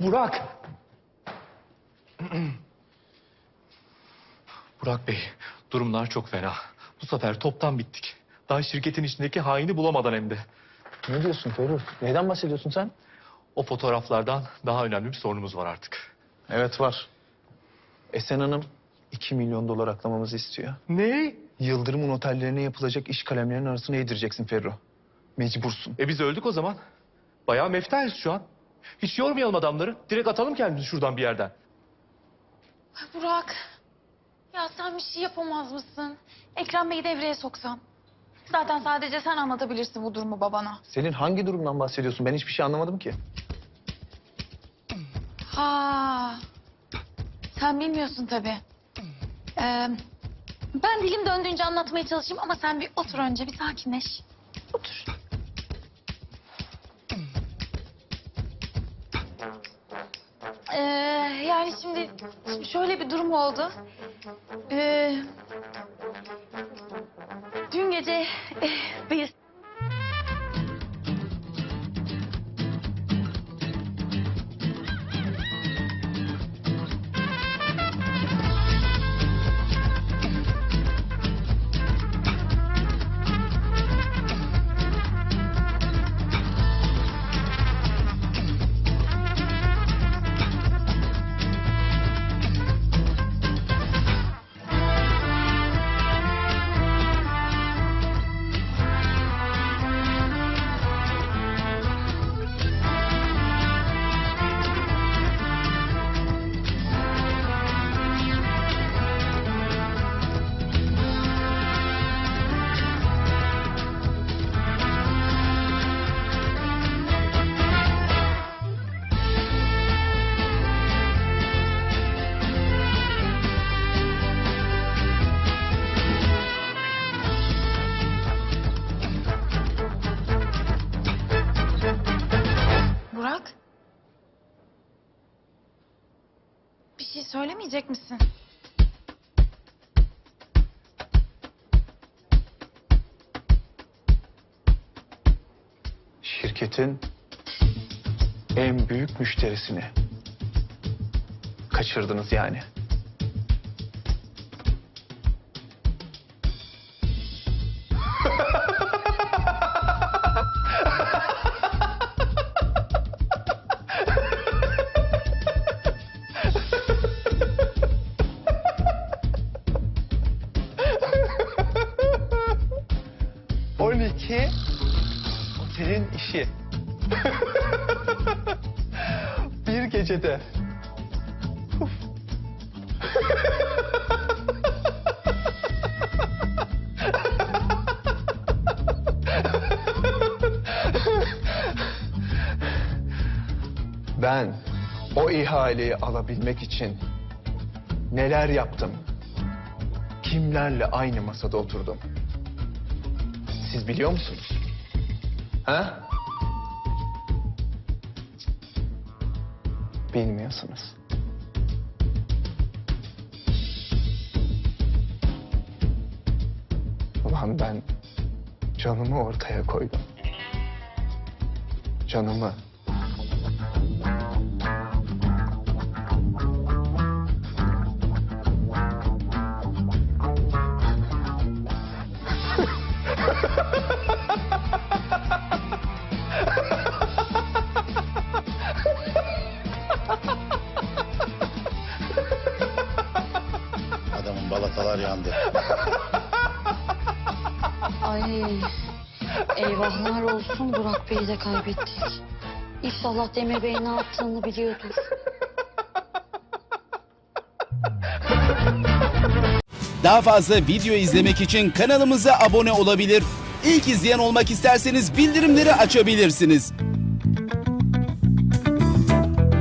Burak! Burak Bey, durumlar çok fena. Bu sefer toptan bittik. Daha şirketin içindeki haini bulamadan hem de. Ne diyorsun Ferruh? Neyden bahsediyorsun sen? O fotoğraflardan daha önemli bir sorunumuz var artık. Evet var. Esen Hanım 2 milyon dolar aklamamızı istiyor. Ne? Yıldırım'ın otellerine yapılacak iş kalemlerinin arasına yedireceksin Ferruh. Mecbursun. E biz öldük o zaman. Bayağı meftayız şu an. Hiç yormayalım adamları. Direkt atalım kendimizi şuradan bir yerden. Burak. Ya sen bir şey yapamaz mısın? Ekrem Bey'i devreye soksan. Zaten sadece sen anlatabilirsin bu durumu babana. Selin hangi durumdan bahsediyorsun? Ben hiçbir şey anlamadım ki. Ha. Sen bilmiyorsun tabii. Ee, ben dilim döndüğünce anlatmaya çalışayım ama sen bir otur önce bir sakinleş. Otur. Yani şimdi şöyle bir durum oldu. Ee, dün gece eh, bir şey söylemeyecek misin? Şirketin en büyük müşterisini kaçırdınız yani. Otelin işi. Bir gecede. Ben o ihaleyi alabilmek için neler yaptım? Kimlerle aynı masada oturdum? Siz biliyor musunuz? Ha? Bilmiyorsunuz. Ulan ben canımı ortaya koydum. Canımı. Balatalar yandı. Ay eyvahlar olsun Burak Bey'i de kaybettik. İnşallah Demir Bey ne yaptığını biliyordur. Daha fazla video izlemek için kanalımıza abone olabilir. İlk izleyen olmak isterseniz bildirimleri açabilirsiniz.